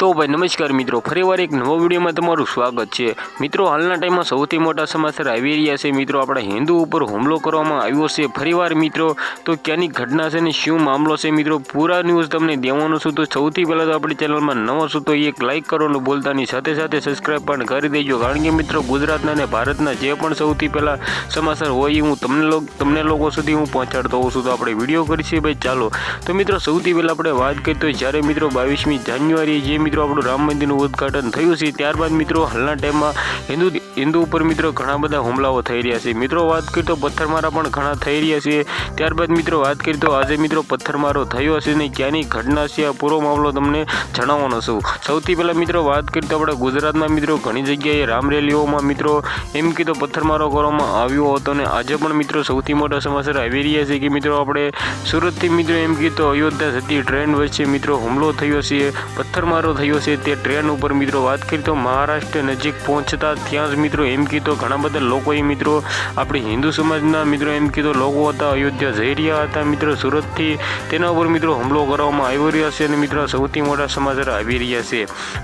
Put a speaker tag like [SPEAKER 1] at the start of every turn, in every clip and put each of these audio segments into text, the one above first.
[SPEAKER 1] તો ભાઈ નમસ્કાર મિત્રો, ફરીવાર એક નવો વિડીયોમાં તમારું સ્વાગત છે. મિત્રો, હાલના ટાઈમમાં સૌથી મોટા સમાચાર આવી રહ્યા છે. મિત્રો, આપણા હિન્દુ ઉપર હુમલો કરવામાં આવ્યો છે. ફરીવાર મિત્રો, તો ક્યાંની ઘટના છે ને શું મામલો છે? મિત્રો, પૂરા ન્યૂઝ તમને દેવાનું છું. તો સૌથી પહેલાં તો આપણી ચેનલમાં નવો છું તો એક લાઇક કરવાનું બોલતાની સાથે સાથે સબસ્ક્રાઇબ પણ કરી દેજો. કારણ કે મિત્રો, ગુજરાતના અને ભારતના જે પણ સૌથી પહેલાં સમાચાર હોય એ હું તમને તમને લોકો સુધી હું પહોંચાડતો હોઉં છું. તો આપણે વીડિયો કરીશું ભાઈ, ચાલો. તો મિત્રો, સૌથી પહેલાં આપણે વાત કરીએ તો જ્યારે મિત્રો, બાવીસમી જાન્યુઆરી જે મિત્રો, આપણું રામ મંદિરનું ઉદ્ઘાટન થયું છે. ત્યારબાદ મિત્રો, હાલના ટાઈમમાં હિન્દુ હિન્દુ ઉપર મિત્રો ઘણા બધા હુમલાઓ થઈ રહ્યા છે. મિત્રો, વાત કરીએ તો પથ્થરમારા પણ ઘણા થઈ રહ્યા છે. ત્યારબાદ મિત્રો, વાત કરીએ તો આજે મિત્રો પથ્થરમારો થયો હશે ને ક્યાંની ઘટના છે, આ પૂરો મામલો તમને જણાવવાનો છું. સૌથી પહેલાં મિત્રો, વાત કરીએ તો આપણે ગુજરાતમાં મિત્રો ઘણી જગ્યાએ રામ રેલીઓમાં મિત્રો એમ કીધો પથ્થરમારો કરવામાં આવ્યો હતો અને આજે પણ મિત્રો સૌથી મોટા સમાચાર આવી રહ્યા છે કે મિત્રો આપણે સુરતથી મિત્રો એમ કીધો અયોધ્યા જતી ટ્રેન વચ્ચે મિત્રો હુમલો થયો છે. પથ્થરમારો થયો છે તે ટ્રેન ઉપર મિત્રો વાત કરી તો મહારાષ્ટ્ર નજીક પહોંચતા ત્યાં જ મિત્રો એમ કીધો ઘણા બધા લોકોએ મિત્રો આપણે હિન્દુ સમાજના મિત્રો એમ કીધો લોકો હતા, અયોધ્યા જઈ રહ્યા હતા મિત્રો સુરતથી. તેના ઉપર મિત્રો હુમલો કરવામાં આવી રહ્યા છે અને મિત્રો સૌથી મોટા સમાચાર આવી રહ્યા છે.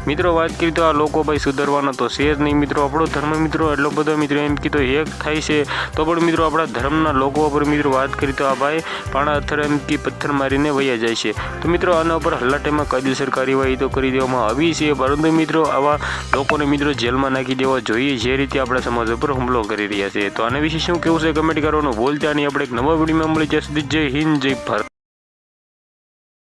[SPEAKER 1] મિત્રો વાત કરી તો આ લોકો ભાઈ સુધરવાનો તો છે જ નહીં મિત્રો. આપણો ધર્મ મિત્રો એટલો બધો મિત્રો એમ કીધો એક થાય છે. તો પણ મિત્રો આપણા ધર્મના લોકો ઉપર મિત્રો વાત કરી તો આ ભાઈ પાણા અથર એમ કે પથ્થર મારીને વયા જાય છે. તો મિત્રો આના ઉપર હલ્લા ટાઈમમાં કાયદેસર કાર્યવાહી તો કરી દેવામાં આવી છે. પરંતુ મિત્રો, આવા લોકોને મિત્રો જેલમાં નાખી દેવા જોઈએ જે રીતે આપણા સમાજ ઉપર હુમલો કરી રહ્યા છે. તો આના વિશે શું કેવું છે? કમેન્ટ કરવાનું ભૂલતા નહીં. આપણે એક નવા વિડીયોમાં મળી ત્યાં જય હિન્દ, જય ભારત.